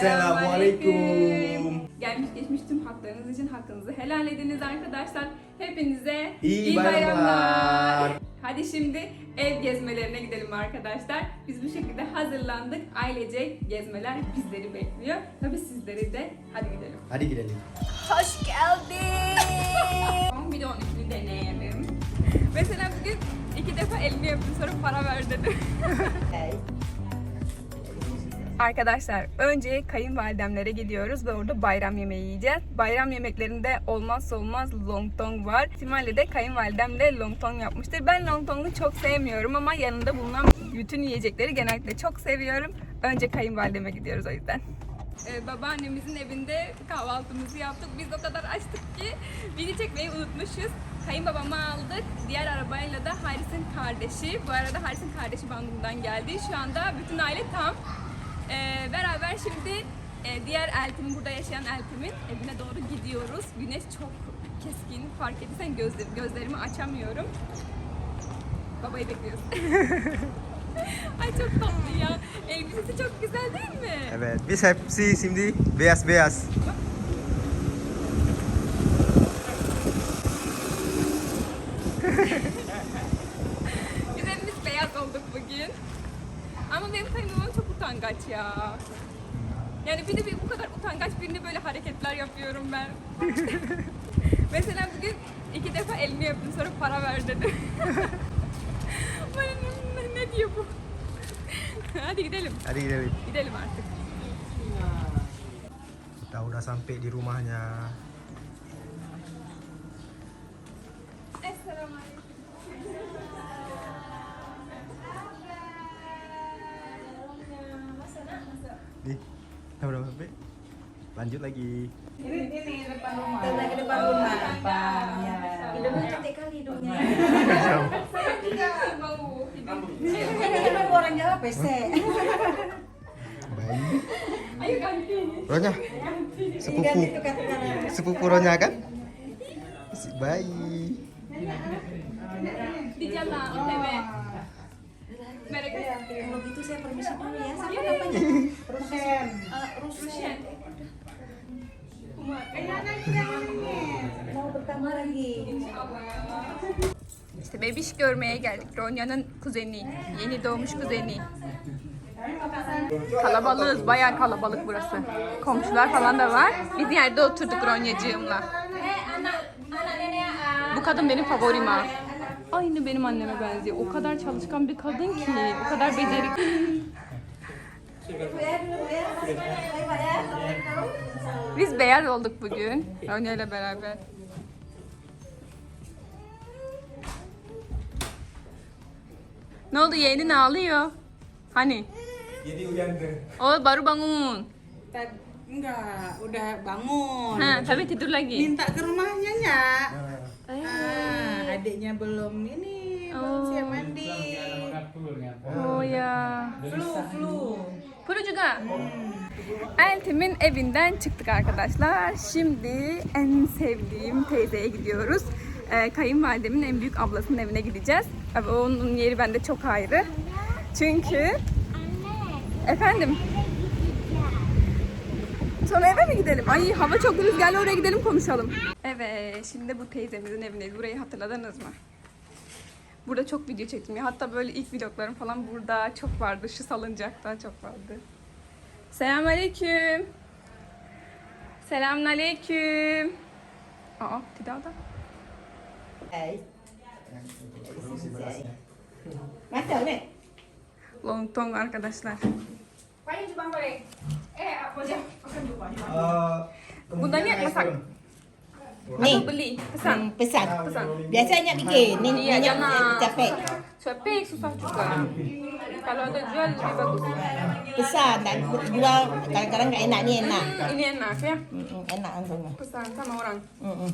Selamünaleyküm. Gelmiş geçmiş tüm haklarınız için hakkınızı helal ediniz arkadaşlar. Hepinize İyi bayramlar. Hadi şimdi ev gezmelerine gidelim arkadaşlar. Biz bu şekilde hazırlandık. Ailece gezmeler bizleri bekliyor. Tabii sizleri de. Hadi gidelim. Hadi gidelim. Hoş geldin. Bir de 12'ni deneyelim. Mesela bugün iki defa elini yaptım sonra para ver dedi. Arkadaşlar önce kayınvalidemlere gidiyoruz ve orada bayram yemeği yiyeceğiz. Bayram yemeklerinde olmazsa olmaz longtong var. İhtimalle de kayınvalidemle longtong yapmıştır. Ben longtongu çok sevmiyorum ama yanında bulunan bütün yiyecekleri genellikle çok seviyorum. Önce kayınvalideme gidiyoruz o yüzden. Ee, babaannemizin evinde kahvaltımızı yaptık. Biz o kadar açtık ki video çekmeyi unutmuşuz. Kayınbabamı aldık. Diğer arabayla da Haris'in kardeşi. Bu arada Haris'in kardeşi Bandung'dan geldi. Şu anda bütün aile tam. Ee, beraber şimdi e, diğer eltimin, burada yaşayan eltimin evine doğru gidiyoruz. Güneş çok keskin. Fark ettiysen gözler, gözlerimi açamıyorum. Babayı bekliyoruz. Ay çok tatlı ya. Elbisesi çok güzel değil mi? Evet, biz hepsi şimdi beyaz beyaz. Biz hepimiz beyaz olduk bugün. Ama benim kayınbabam çok utangaç ya. Yani bir de bir bu kadar utangaç birine böyle hareketler yapıyorum ben. Mesela bugün iki defa elini yaptım sonra para ver dedi. Bana ne, ne diyor bu? Hadi gidelim. Hadi gidelim. Gidelim artık. Kita udah sampai di rumahnya. Lanjut lagi. lagi depan rumah Pak. Ya. Hidungnya cantik kali hidungnya. Mau hidup. Ini kan orang Jawa. Bayi. Ayo ganti. Ronya. Sepupu. Ganti tuh kata-kata. Sepupu Ronya kan? Si bayi. Di jalan OTW. Mereka Kalau gitu saya permisi dulu ya. Siapa namanya? Rusen. Uh, Rusen. İşte bebiş görmeye geldik. Ronya'nın kuzeni. Yeni doğmuş kuzeni. Kalabalığız. Bayağı kalabalık burası. Komşular falan da var. Biz yerde oturduk Ronya'cığımla. Bu kadın benim favorim ha. Aynı benim anneme benziyor. O kadar çalışkan bir kadın ki. O kadar becerikli. Ya ya. Ya. Biz beyaz olduk bugün. Ronya ile beraber. Ne oldu yeğenin ağlıyor? Hani? Jadi uyandı. Oh baru bangun. Tad- Enggak, udah bangun. Ha, tapi tidur lagi. Minta ke rumahnya ya. Eh. Ah, adiknya belum ini belum Oh. siap mandi. Oh ya. Flu, flu. Puru juga. Eltim'in evinden çıktık arkadaşlar. Şimdi en sevdiğim teyzeye gidiyoruz. Ee, kayınvalidemin en büyük ablasının evine gideceğiz. Onun yeri bende çok ayrı. Çünkü... Efendim? Sonra eve mi gidelim? Ay hava çok rüzgarlı oraya gidelim konuşalım. Evet şimdi bu teyzemizin evindeyiz. Burayı hatırladınız mı? Burada çok video çektim ya. Hatta böyle ilk vloglarım falan burada çok vardı. Şu salıncakta çok vardı. Selamünaleyküm. Selamünaleyküm. Aa, tidak ada. Baik. Macam ni. Lontong arkadaşlar. Bunda ni masak. Ni. Atau beli? Pesan. Hmm, pesan. Pesan. Biasanya bikin. Ni Iya, banyak jangan. capek. Capek susah juga. Kalau ada jual lebih bagus. Pesan dan jual kadang-kadang nggak enak ni enak. Hmm, ini enak ya. Hmm, enak langsung. Pesan sama orang. Hmm.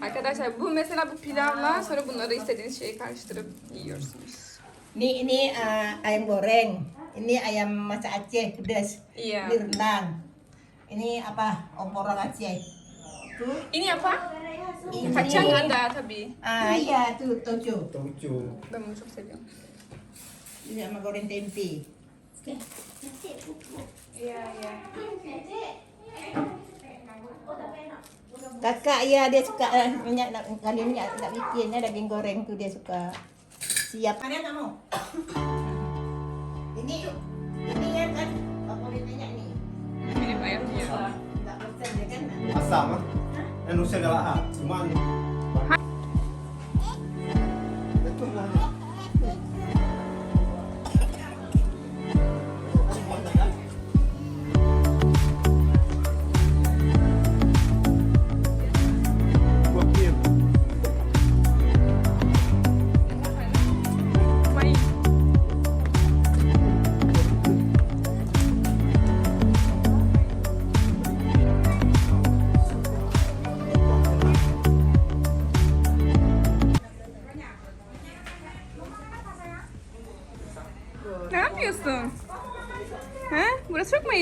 Arkadaşlar bu mesela bu pilavla sonra bunları istediğiniz şeyi karıştırıp yiyorsunuz. Ini ini uh, ayam goreng. Ini ayam masak Aceh pedas. Iya. Ini rendang. Ini apa? Opor orang Aceh. Tuh. Ini apa? Ini. Kacang ada tabii. Ah iya tuh tojo. Tujuh. Ben bunu çok seviyorum. Ini sama goreng tempe. Iya, iya. Kakak ya dia suka eh, minyak nak kali minyak nak bikin ya daging goreng tu dia suka. Siap. Mana tak mau? ini ini ya kan boleh minyak ni. Mirip ayamnya. Tak pesen dia kan. Asam ah. Indonesia adalah ah. Cuma Betul lah.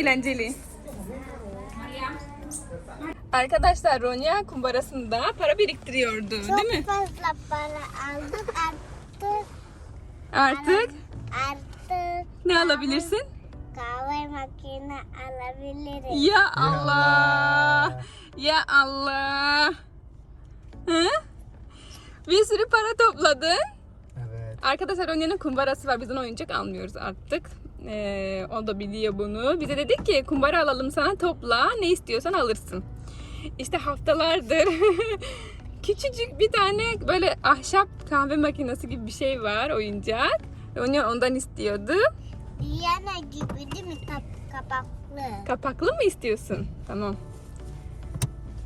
Eğlenceli? Arkadaşlar Ronya kumbarasında para biriktiriyordu değil mi? fazla para aldım artık Artık artık ne alabilirsin? kahve makine alabilirim. Ya Allah. Ya Allah. Hı? Bir sürü para topladın. Evet. Arkadaşlar Ronya'nın kumbarası var. Biz ona oyuncak almıyoruz artık. Ee, o da biliyor bunu. Bize dedik ki kumbara alalım sana topla. Ne istiyorsan alırsın. İşte haftalardır küçücük bir tane böyle ahşap kahve makinesi gibi bir şey var oyuncak. Ronya ondan istiyordu. Diana gibi değil mi Kap kapaklı? Kapaklı mı istiyorsun? Tamam.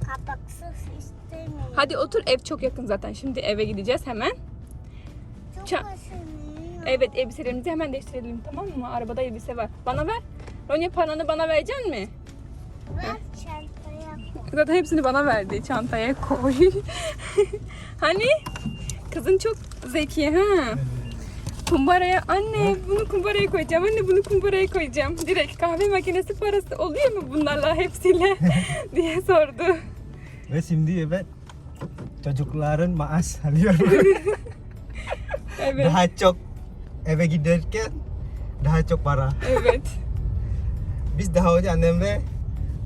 Kapaksız istemiyorum. Hadi otur ev çok yakın zaten. Şimdi eve gideceğiz hemen. Çok ça-. Evet elbiselerimizi hemen değiştirelim tamam mı? Arabada elbise var. Bana ver. Ronya paranı bana verecek mi? Ver çantaya koy. Zaten hepsini bana verdi. Çantaya koy. hani? Kızın çok zeki ha. Kumbaraya anne bunu kumbaraya koyacağım. Anne bunu kumbaraya koyacağım. Direkt kahve makinesi parası oluyor mu bunlarla hepsiyle diye sordu. Ve şimdi evet çocukların maaş alıyorum. Evet. daha çok eve giderken daha çok para. Evet. Biz daha önce annemle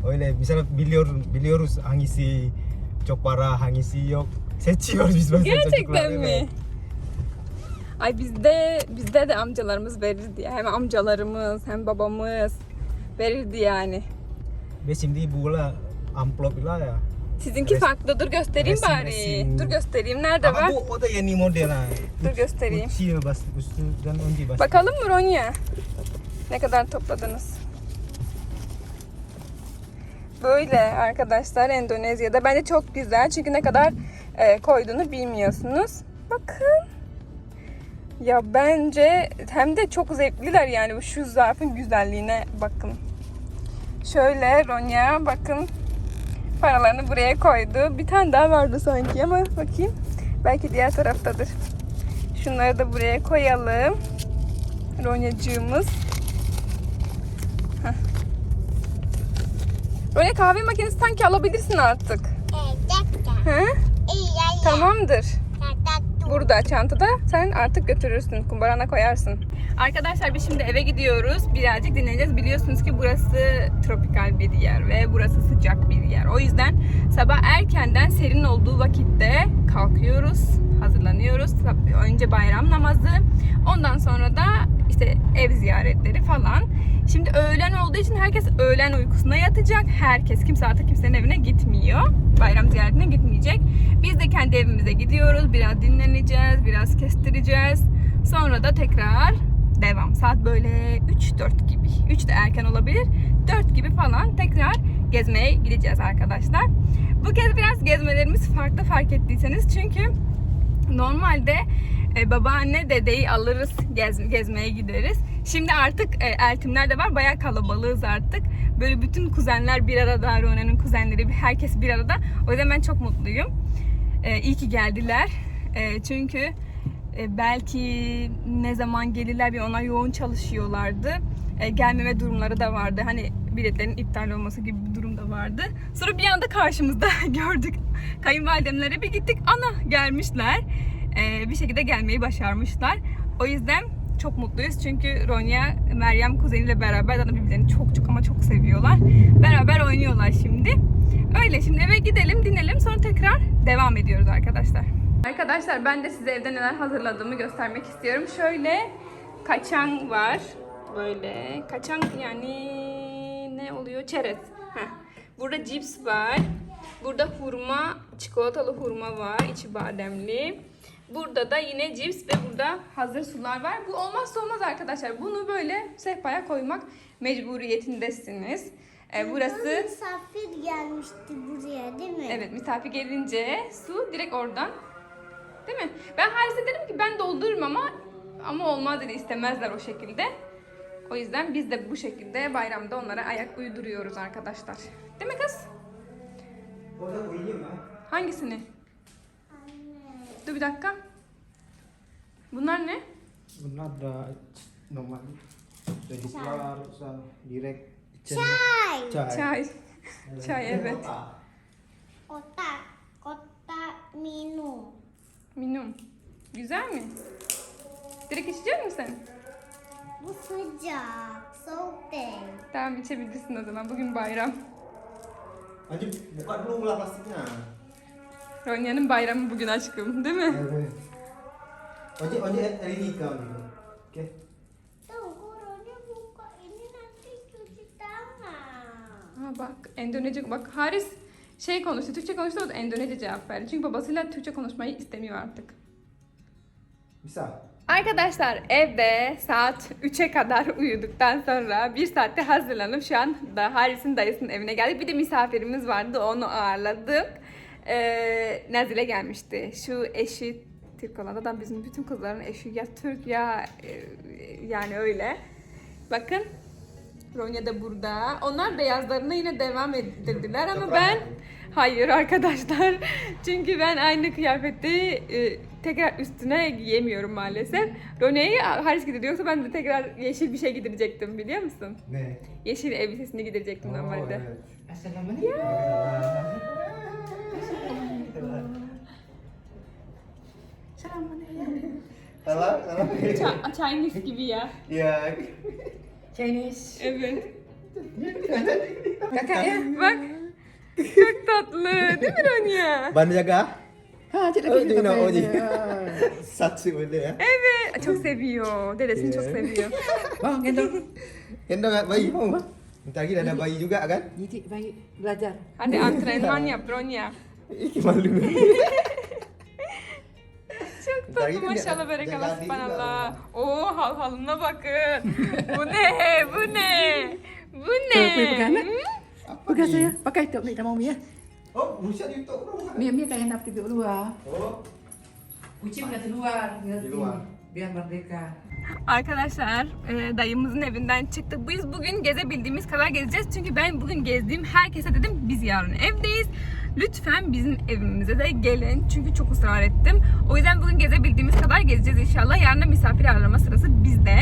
öyle mesela biliyoruz biliyoruz hangisi çok para hangisi yok seçiyoruz biz mesela Gerçekten mi? evet. Ay bizde bizde de amcalarımız verirdi. Hem amcalarımız hem babamız verirdi yani. Ve şimdi bu amplop ya. Sizinki Res- farklı. Dur göstereyim resim, bari. resim. Dur göstereyim. Nerede Ama var? bu o da yeni model ha. Dur göstereyim. Uçuyor bas üstünden önce bas. Bakalım mı Ronya? Ne kadar topladınız? Böyle arkadaşlar Endonezya'da. Bence çok güzel. Çünkü ne kadar e, koyduğunu bilmiyorsunuz. Bakın. Ya bence hem de çok zevkliler yani bu şu zarfın güzelliğine bakın. Şöyle Ronya bakın paralarını buraya koydu. Bir tane daha vardı sanki ama bakayım. Belki diğer taraftadır. Şunları da buraya koyalım. Ronyacığımız. Heh. Ronya kahve makinesi sanki alabilirsin artık. Evet. Hı? İyi ya. Tamamdır. Burada çantada sen artık götürürsün. Kumbarana koyarsın. Arkadaşlar biz şimdi eve gidiyoruz. Birazcık dinleneceğiz. Biliyorsunuz ki burası tropikal bir yer ve burası sıcak bir yer. O yüzden sabah erkenden serin olduğu vakitte kalkıyoruz. Hazırlanıyoruz. Önce bayram namazı. Ondan sonra da işte ev ziyaretleri falan. Şimdi öğlen olduğu için herkes öğlen uykusuna yatacak. Herkes, kimse artık kimsenin evine gitmiyor. Bayram ziyaretine gitmeyecek. Biz de kendi evimize gidiyoruz. Biraz dinleneceğiz, biraz kestireceğiz. Sonra da tekrar devam. Saat böyle 3-4 gibi. 3 de erken olabilir. 4 gibi falan tekrar gezmeye gideceğiz arkadaşlar. Bu kez biraz gezmelerimiz farklı fark ettiyseniz. Çünkü normalde e, babaanne dedeyi alırız gez, gezmeye gideriz. Şimdi artık e, eltimler de var bayağı kalabalığız artık. Böyle bütün kuzenler bir arada, Rona'nın kuzenleri herkes bir arada. O yüzden ben çok mutluyum. E, iyi ki geldiler. E, çünkü e, belki ne zaman gelirler bir ona yoğun çalışıyorlardı. E, gelmeme durumları da vardı. Hani biletlerin iptal olması gibi bir durum da vardı. Sonra bir anda karşımızda gördük. Kayınvalidemlere bir gittik. Ana gelmişler. E, bir şekilde gelmeyi başarmışlar. O yüzden çok mutluyuz. Çünkü Ronya, Meryem kuzeniyle beraber zaten birbirlerini çok çok ama çok seviyorlar. Beraber oynuyorlar şimdi. Öyle şimdi eve gidelim, dinleyelim sonra tekrar devam ediyoruz arkadaşlar. Arkadaşlar ben de size evde neler hazırladığımı göstermek istiyorum. Şöyle kaçan var. Böyle kaçan yani ne oluyor? Çerez. Heh. Burada cips var. Burada hurma, çikolatalı hurma var. içi bademli. Burada da yine cips ve burada hazır sular var. Bu olmazsa olmaz arkadaşlar. Bunu böyle sehpaya koymak mecburiyetindesiniz. Ee, burası Misafir gelmişti buraya değil mi? Evet misafir gelince su direkt oradan. Değil mi? Ben Haris'e dedim ki ben doldururum ama ama olmaz dedi istemezler o şekilde. O yüzden biz de bu şekilde bayramda onlara ayak uyduruyoruz arkadaşlar. Değil mi kız? Orada koyayım ha. Hangisini? Dur bir dakika. Bunlar ne? Bunlar da normal. Çocuklar direkt. Çay. Çay. Çay. Çay evet. Kotak. Kotak minum. Minum. Güzel mi? Direkt içecek misin sen? Bu sıcak. Soğuk değil. Tamam içebilirsin o zaman. Bugün bayram. Hadi buka dulu lah plastiknya. Ronya'nın bayramı bugün aşkım değil mi? Evet. Oji oji hari ini kau gitu. Oke. Buka ini nanti cuci tangan. Ha bak Endonezya bak Haris şey konuştu Türkçe konuştu o da Endonezya cevap verdi. Çünkü babasıyla Türkçe konuşmayı istemiyor artık. Bisa. Arkadaşlar evde saat 3'e kadar uyuduktan sonra bir saatte hazırlanıp şu an da Haris'in dayısının evine geldik. Bir de misafirimiz vardı onu ağırladık. Ee, Nazile gelmişti. Şu eşi Türk olan adam bizim bütün kızların eşi ya Türk ya e, yani öyle. Bakın Ronya da burada. Onlar beyazlarına yine devam ettirdiler ama ben hayır arkadaşlar. Çünkü ben aynı kıyafeti e, tekrar üstüne giyemiyorum maalesef. Ronya'yı Haris gidiyordu yoksa ben de tekrar yeşil bir şey giydirecektim biliyor musun? Ne? Yeşil elbisesini giydirecektim normalde. evet. Assalamualaikum. Salam, salam. Ça- Chinese gibi ya. Ya. Chinese. Evet. Kakak ya? Bak. Çok tatlı değil mi Ronya? Ban jaga? Ha, Oh, you know, Oji. Satu benda ya. Evet. Çok seviyor. Dedesini çok seviyor. Bang, gendong. Gendong bayi mau? Bentar lagi dah ada bayi juga kan? Didik baik belajar. Hadi antrenman yap Ronya. Ih, malu. Çok tatlı maşallah berekallah subhanallah. Oo hal halına bakın. bu ne? Bu ne? Bu ne? Pegang? Apa Pegang saya. Pakai tok ni sama Umi ya. Oh, buset YouTube kau. Mia Mia kayak nak pergi luar. Oh, Kucing dah keluar. Di luar. Biar merdeka. Arkadaşlar e, dayımızın evinden çıktık. Biz bugün gezebildiğimiz kadar gezeceğiz. Çünkü ben bugün gezdiğim herkese dedim biz yarın evdeyiz. Lütfen bizim evimize de gelin. Çünkü çok ısrar ettim. O yüzden bugün gezebildiğimiz kadar gezeceğiz inşallah. Yarın da misafir ağırlama sırası bizde.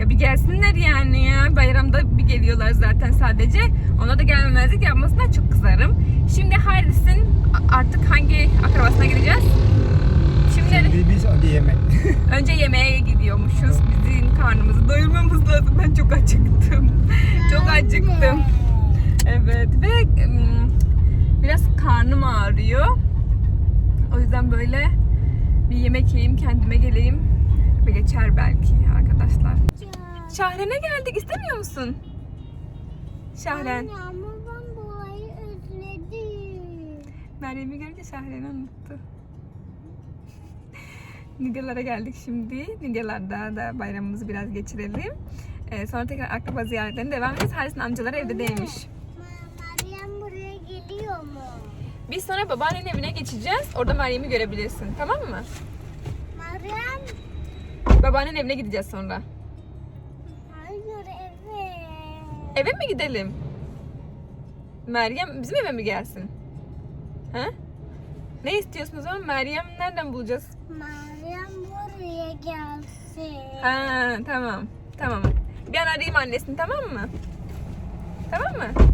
Ya bir gelsinler yani ya. Bayramda bir geliyorlar zaten sadece. Ona da gelmemezlik yapmasına çok kızarım. Şimdi Haris'in artık hangi akrabasına gideceğiz? Şimdi Şimdi biz önce yemek. Önce yemeğe gidiyormuşuz. Bizim karnımızı doyurmamız lazım. Ben çok acıktım. çok acıktım. Evet ve ım, biraz karnım ağrıyor. O yüzden böyle bir yemek yiyeyim, kendime geleyim ve geçer belki arkadaşlar. Şahren'e geldik. İstemiyor musun? Şahren. Ben burayı özledim. Meryem'i görünce Şahren'i unuttu. Nidyalara geldik şimdi. Nidyalarda da bayramımızı biraz geçirelim. Ee, sonra tekrar akraba ziyaretlerine devam edeceğiz. Haris'in amcaları evde değilmiş. Ma- Meryem buraya geliyor mu? Biz sonra babaannenin evine geçeceğiz. Orada Meryem'i görebilirsin. Tamam mı? Meryem? Babaannenin evine gideceğiz sonra. Hayır eve. Eve mi gidelim? Meryem bizim eve mi gelsin? Ha? Ne istiyorsun o zaman? Meryem nereden bulacağız? Meryem buraya gelsin. Ha tamam. Tamam. Bir an arayayım annesini tamam mı? Tamam mı?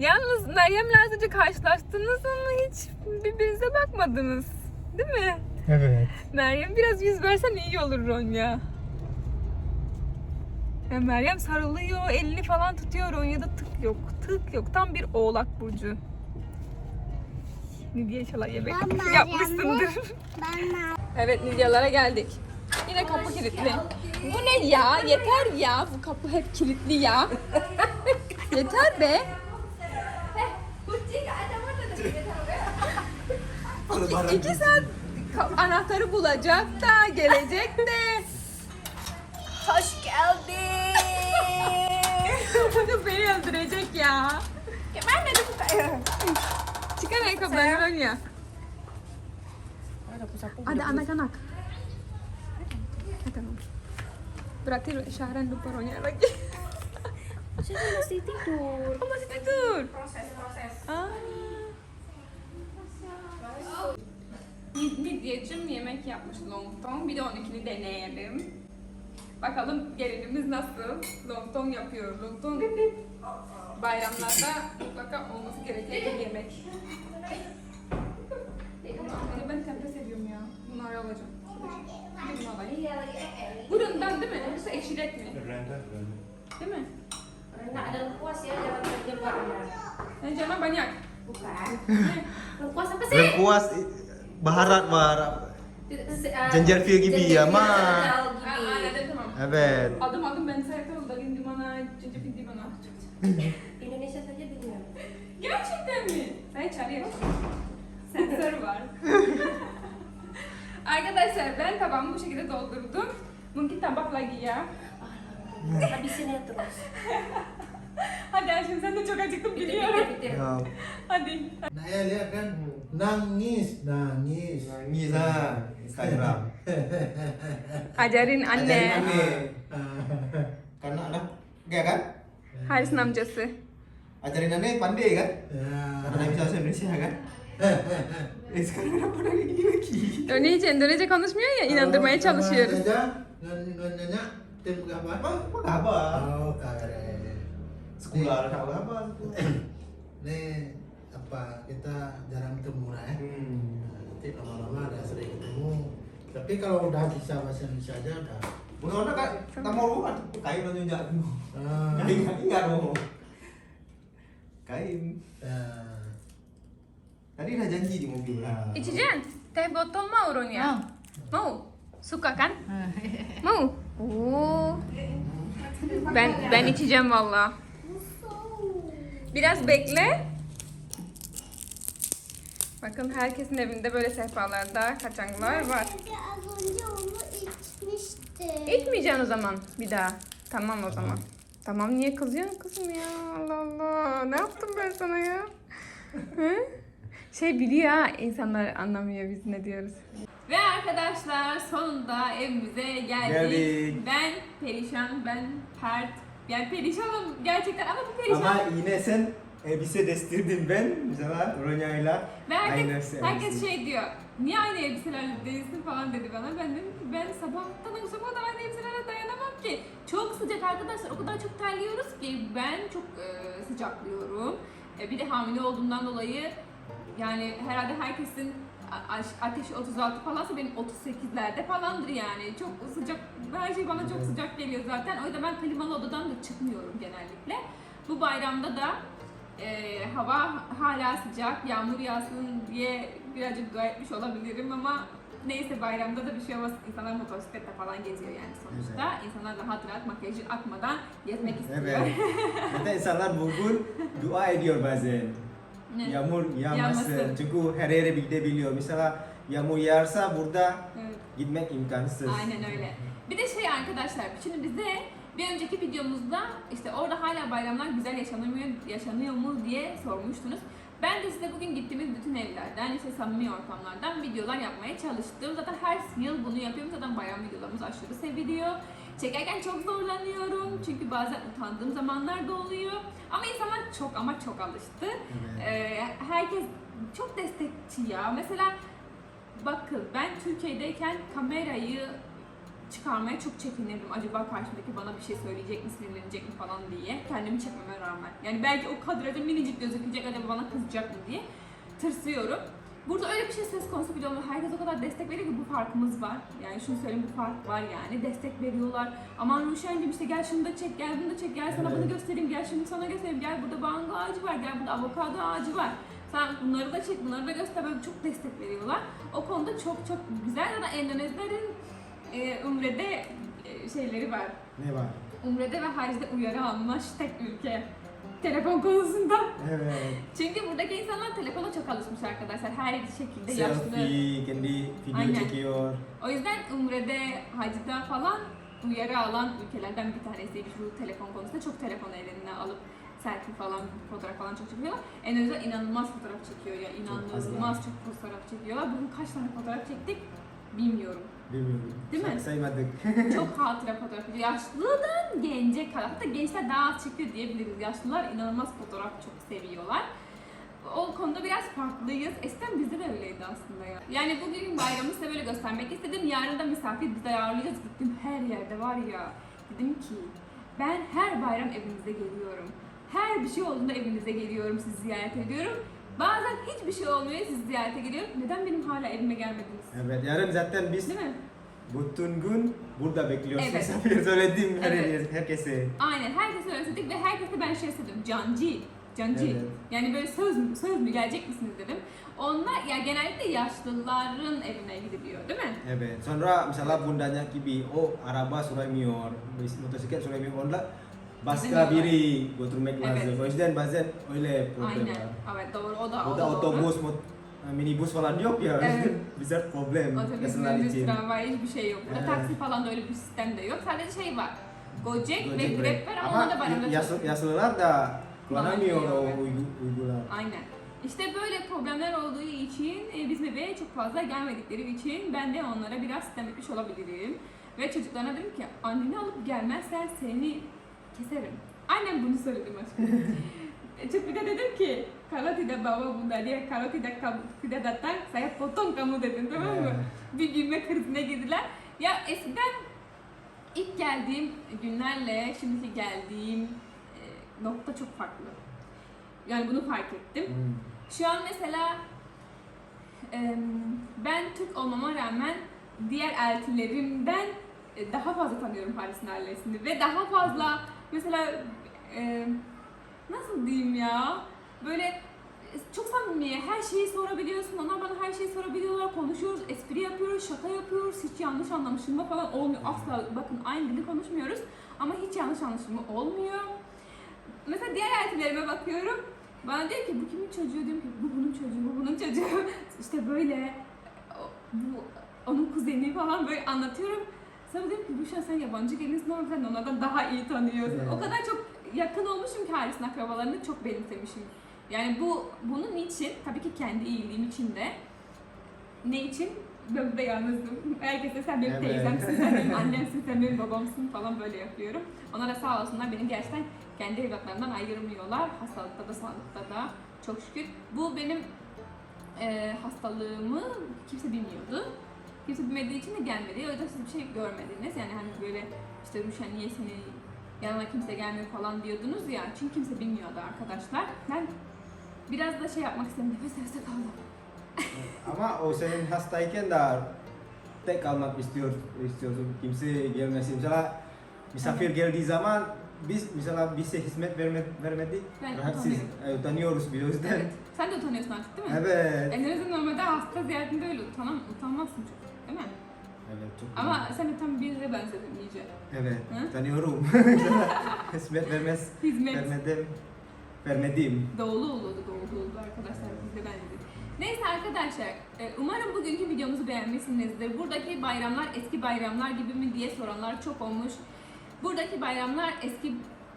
Yalnız Meryem'le az önce karşılaştınız ama hiç birbirinize bakmadınız. Değil mi? Evet. Meryem biraz yüz versen iyi olur Ronya. Ya Meryem sarılıyor, elini falan tutuyor. Ronya'da tık yok, tık yok. Tam bir oğlak burcu. Nidya inşallah yemek Ben yapmışsındır. Ben Evet Nidyalara geldik. Yine kapı kilitli. Bu ne ya? Yeter ya. Bu kapı hep kilitli ya. Yeter be. İki, iki saat ka- anahtarı bulacak da gelecek de. Hoş geldin. Bu beni öldürecek ya. Ben de Çıkar ayakkabılarını Ronya. Ada anak-anak. Tamam. Berarti Syahran lupa Ronya lagi. masih tidur. Oh masih tidur. Proses proses. Ah. Midyacım yemek yapmış longton. Bir de onunkini deneyelim. Bakalım gelinimiz nasıl longton yapıyor. Longton bayramlarda mutlaka olması gereken bir yemek. Ama ben tempe seviyorum ya. Bunları alacağım. Bunu alayım. Bundan değil mi? Yoksa ekşilet mi? Değil mi? Nak ada lengkuas ya, jangan kerja luarnya. Yang jangan banyak. Bukan. lengkuas apa sih? Lengkuas baharat var. Cencerfil gibi ya ma. Ah, ah. Evet. Adım adım ben saya tahu daging di mana, cincin di mana. Indonesia saja bilmiyorum. Gerçekten mi? Saya cari ya. Sensör var. Arkadaşlar ben tabağımı bu şekilde doldurdum. Mungkin tabak lagi ya. Habisin ya terus. Hadi Ayşem sen de çok acıktım biliyorum. Ya. Hadi. Naya lihat kan nangis, nangis. Nangis ha. Instagram. Ajarin Ajarin anne. anne. Karena anak Enggak kan? Haris amcası. Ajarin anne pandai kan? Ya. Karena bisa bahasa Indonesia kan? Eh sekarang kenapa lagi gini lagi? Indonesia, Indonesia konuşmuyor ya inandırmaya Kalau sama çalışıyoruz. Jaja, ngan ngan nanya tim apa? Apa? Apa Oh. Sekolah ada kabar? Nih apa kita jarang ketemu lah ya. Hmm. Nah, Nanti lama-lama ada sering ketemu. Tapi kalau udah bisa bahasa Indonesia aja udah. Bukan kak, kita mau ruan. Kain lo nyunjak dulu. Ah, Kain enggak dong. Kain. ya. Tadi udah janji di mobil lah. İçeceksin. Teh botol mau Ronya? Mau. Suka kan? Mau. Oo. Ben ben içeceğim valla. Biraz bekle. Bakın herkesin evinde böyle sehpalarda kaçanglar var. Az önce onu içmişti. İçmeyeceksin o zaman bir daha. Tamam o zaman. Tamam niye kızıyorsun kızım ya? Allah Allah. Ne yaptım ben sana ya? Hı? Şey biliyor ha insanlar anlamıyor biz ne diyoruz. Ve arkadaşlar sonunda evimize geldik. Geldik. Ben perişan, ben pert. Yani perişanım gerçekten ama bu perişan. Ama yine sen elbise destirdin ben misalnya Ronya'yla Ve herkes, aynı elbise. herkes şey diyor. Niye aynı elbiselerle değilsin falan dedi bana. Ben dedim ki ben sabahtan akşama kadar aynı elbiselerle dayanamam ki. Çok sıcak arkadaşlar. O kadar çok terliyoruz ki ben çok e, sıcaklıyorum. E, bir de hamile olduğumdan dolayı yani herhalde herkesin ateşi 36 falansa benim 38'lerde falandır yani. Çok sıcak, her şey bana çok sıcak geliyor zaten. O yüzden ben klimalı odadan da çıkmıyorum genellikle. Bu bayramda da e, hava hala sıcak, yağmur yağsın diye birazcık dua etmiş olabilirim ama neyse bayramda da bir şey olmaz. İnsanlar motosiklette falan geziyor yani sonuçta. İnsanlar rahat rahat makyajı akmadan gezmek istiyor. Evet. Hatta insanlar bugün dua ediyor bazen. Ne? Yağmur Yağmasın. yağmasın. Çünkü her yere gidebiliyor. Mesela yağmur yağarsa burada Evet. gitmek imkansız. Aynen öyle. Bir de şey arkadaşlar, şimdi bize bir önceki videomuzda işte orada hala bayramlar güzel yaşanıyor, yaşanıyor mu diye sormuştunuz. Ben de size bugün gittiğimiz bütün evlerden, işte samimi ortamlardan videolar yapmaya çalıştım. Zaten her yıl bunu yapıyorum. Zaten bayram videolarımız aşırı seviliyor. Çekerken çok zorlanıyorum. Çünkü bazen utandığım zamanlar da oluyor. Ama insanlar çok ama çok alıştı. Ee, herkes çok destekçi ya. Mesela bakın ben Türkiye'deyken kamerayı çıkarmaya çok çekinirdim. Acaba karşımdaki bana bir şey söyleyecek mi, sinirlenecek mi falan diye. Kendimi çekmeme rağmen. Yani belki o kadrajda minicik gözükecek, acaba bana kızacak mı diye tırsıyorum. Burada öyle bir şey söz konusu bile olmuyor. Herkes o kadar destek veriyor ki bu farkımız var. Yani şunu söyleyeyim bu fark var yani. Destek veriyorlar. Aman Ruşen'cim işte gel şunu da çek, gel bunu da çek, gel sana bunu göstereyim, gel şunu sana göstereyim, gel burada bango ağacı var, gel burada avokado ağacı var. Sen bunları da çek, bunları da göster. Böyle çok destek veriyorlar. O konuda çok çok güzel. Ya da Endonezlerin e, Umre'de e, şeyleri var. Ne var? Umre'de ve hacda uyarı almış tek ülke. Telefon konusunda. Evet. Çünkü buradaki insanlar telefona çok alışmış arkadaşlar. Her şekilde yaşlı. Selfie, kendi video Aynen. çekiyor. O yüzden Umre'de, hacda falan uyarı alan ülkelerden bir tanesiymiş bu telefon konusunda. Çok telefonu eline alıp selfie falan, fotoğraf falan çok çekiyorlar. Endonezya inanılmaz fotoğraf çekiyor ya. inanılmaz çok fotoğraf çekiyorlar. Bugün kaç tane fotoğraf çektik bilmiyorum. Bilmiyorum. Değil mi? Say- Saymadık. Çok hatıra fotoğrafı. Yaşlıdan gence kadar. Hatta gençler daha az çekiyor diyebiliriz. Yaşlılar inanılmaz fotoğraf çok seviyorlar. O konuda biraz farklıyız. Eskiden bizde de öyleydi aslında ya. Yani bugün bayramı size böyle göstermek istedim. Yarın da misafir bizi ağırlayacağız. Gittim her yerde var ya. Dedim ki ben her bayram evinize geliyorum. Her bir şey olduğunda evinize geliyorum, sizi ziyaret ediyorum. Bazen hiçbir şey olmuyor, sizi ziyarete geliyorum. Neden benim hala evime gelmediniz? Evet, yarın zaten biz Değil mi? bütün gün burada bekliyoruz. Evet. Misafir söyledim Evet. herkese. Aynen herkese özledik ve herkese ben şey istedim. Cancı. Cancı. Evet. Yani böyle söz mü, söz mü gelecek misiniz dedim. Onlar ya genellikle yaşlıların evine gidiliyor değil mi? Evet. Sonra misalnya bundanya gibi, oh araba süremiyor, motosiklet süremiyor. Onda başka biri götürmek Evet. lazım. O yüzden bazen öyle problem Aynen. var. Evet doğru o da O da otobüs, mot- minibus falan yok ya. Evet. Bize problem. Otobüs, minibüs, tramvay hiçbir şey yok. Burada Evet. taksi falan da öyle bir sistem de yok. Sadece şey var. Gojek, ve Gojek, Grab var ama, onlar da bayramda yas- yaşlılar da kullanamıyor o Evet. uygular. Aynen. İşte böyle problemler olduğu için e, bizim eve çok fazla gelmedikleri için ben de onlara biraz sistem etmiş olabilirim. Ve çocuklarına dedim ki anneni alıp gelmezsen seni keserim. Aynen bunu söyledim aşkım. Çünkü bir de dedim ki kalau tidak bawa bunda dia kalau tidak kamu tidak datang saya potong kamu dedim tamam mı? Bir gülme krizine girdiler. Ya eskiden ilk geldiğim günlerle şimdiki geldiğim e, nokta çok farklı. Yani bunu fark ettim. Hmm. Şu an mesela ben Türk olmama rağmen diğer eltilerimden e, daha fazla tanıyorum Paris'in ailesini ve daha fazla mesela em, nasıl diyeyim ya? Böyle e, çok samimi her şeyi sorabiliyorsun. Onlar bana her şeyi sorabiliyorlar. Konuşuyoruz espri yapıyoruz şaka yapıyoruz. Hiç yanlış anlaşılma falan olmuyor. Asla bakın aynı dili konuşmuyoruz. Ama hiç yanlış anlaşılma olmuyor. Mesela diğer eltilerime bakıyorum. Bana diyor ki bu kimin çocuğu? Diyorum ki bu bunun çocuğu bu bunun çocuğu. İşte böyle bu onun kuzeni falan böyle anlatıyorum. Sonra diyorum ki Ruşen sen yabancı gelinsin ama sen onlardan daha iyi tanıyorsun. Evet. O kadar çok yakın olmuşum ki Haris'in akrabalarını çok benimsemişim. Yani bu bunun için tabii ki kendi iyiliğim için de ne için? Ben burada yalnızdım. Herkese sen benim Evet. teyzemsin, sen benim annemsin, sen benim babamsın falan böyle yapıyorum. Onlara sağ olsunlar beni gerçekten kendi evlatlarından ayırmıyorlar. Hastalıkta da sağlıkta da çok şükür. Bu benim e, hastalığımı kimse bilmiyordu. Kimse bilmediği için de gelmedi. O yüzden siz bir şey görmediniz. Yani hani böyle işte Ruşen niye seni yanına kimse gelmiyor falan diyordunuz ya. Çünkü kimse bilmiyordu arkadaşlar. Ben biraz da şey yapmak istedim. Nefes nefese kaldım. Ama o senin hastayken da tek kalmak istiyor, istiyorsun. Kimse gelmesin. Mesela misafir geldiği zaman biz mesela bize hizmet verme, vermedik. Ben rahatsız e, utanıyoruz biz o yüzden. Evet. Sen de utanıyorsun artık değil mi? Evet. Endonezya normalde hasta ziyaretinde öyle utanam, utanmazsın çok. Değil mi? Evet, çok Ama sen de tam birine benzedin iyice. Evet, Hı? utanıyorum. hizmet vermez, Hizmet. vermedim. Vermedim. Doğulu oldu, doğulu oldu arkadaşlar. Biz de benzedik. Neyse arkadaşlar, e, umarım bugünkü videomuzu beğenmişsinizdir. Buradaki bayramlar eski bayramlar gibi mi diye soranlar çok olmuş. Buradaki bayramlar eski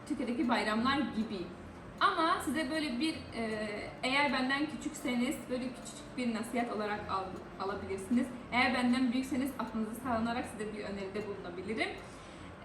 Türkiye'deki bayramlar gibi. Ama size böyle bir, e, eğer benden küçükseniz böyle küçücük bir nasihat olarak al, alabilirsiniz. Eğer benden büyükseniz aklınızı sağlanarak size bir öneride bulunabilirim.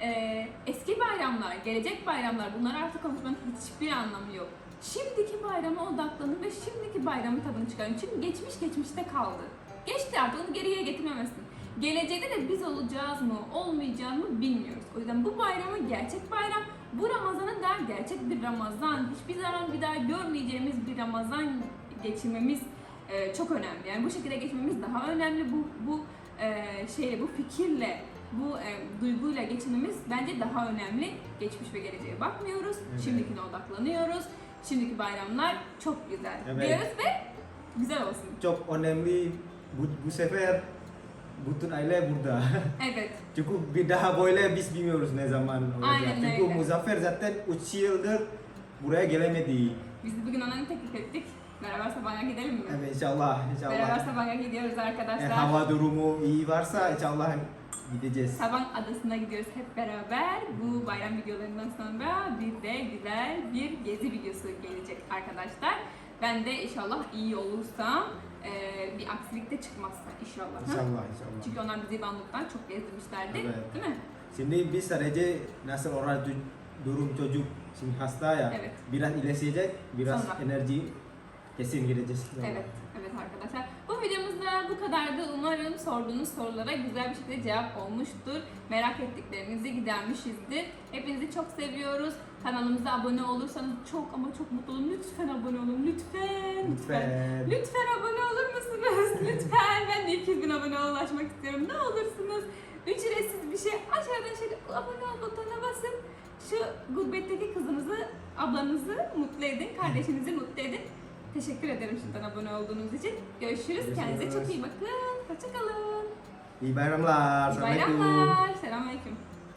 Ee, eski bayramlar, gelecek bayramlar bunlar artık konuşmanın hiçbir anlamı yok. Şimdiki bayrama odaklanın ve şimdiki bayramın tadını çıkarın. Çünkü geçmiş geçmişte kaldı. Geçti artık onu geriye getirmemezsin. Gelecekte de biz olacağız mı, olmayacağız mı bilmiyoruz. O yüzden bu bayramı gerçek bayram, bu Ramazan'ı da gerçek bir Ramazan, hiçbir zaman bir daha görmeyeceğimiz bir Ramazan geçirmemiz e, çok önemli. Yani bu şekilde geçmemiz daha önemli. Bu bu e, şeyle, bu fikirle, bu e, duyguyla geçmemiz bence daha önemli. Geçmiş ve geleceğe bakmıyoruz. Evet. Şimdikine odaklanıyoruz. Şimdiki bayramlar çok güzel Evet. diyoruz ve güzel olsun. Çok önemli bu, bu sefer bütün aile burada. Evet. Çünkü bir daha böyle biz bilmiyoruz ne zaman olacak. Aynen Çünkü öyle. Muzaffer zaten 3 yıldır buraya gelemedi. Biz bugün ona teklif ettik? Beraber Sabancı'ya gidelim mi? Evet inşallah Beraber inşallah. Sabancı'ya gidiyoruz arkadaşlar. Eğer hava durumu iyi varsa inşallah gideceğiz. Saban Adası'na gidiyoruz hep beraber. Bu bayram videolarından sonra bir de güzel bir gezi videosu gelecek arkadaşlar. Ben de inşallah iyi olursam, eee, bir aksilik de çıkmazsa inşallah. İnşallah inşallah. Çünkü onlar bizi Banduk'tan çok gezdirmişlerdi. Evet. Değil mi? Şimdi biz sadece nasıl orang durum çocuk şimdi hasta ya Evet. biraz iyileşecek biraz Sonra. enerji kesin gideceğiz. Evet, evet arkadaşlar. Bu videomuzda bu kadardı. Umarım sorduğunuz sorulara güzel bir şekilde cevap olmuştur. Merak ettiklerinizi gidermişizdir. Hepinizi çok seviyoruz. Kanalımıza abone olursanız çok ama çok mutlu olurum. Lütfen abone olun. Lütfen. Lütfen. Lütfen abone olur musunuz? Lütfen. Ben de 200 bin abone ulaşmak istiyorum. Ne olursunuz. Ücretsiz bir şey. Aşağıdan şöyle abone ol butonuna basın. Şu gurbetteki kızınızı, ablanızı mutlu edin. Kardeşinizi mutlu edin. Teşekkür ederim şimdiden abone olduğunuz için. Görüşürüz. Görüşürüz. Kendinize çok iyi bakın. Hoşçakalın. İyi bayramlar. İyi bayramlar. Selamünaleyküm.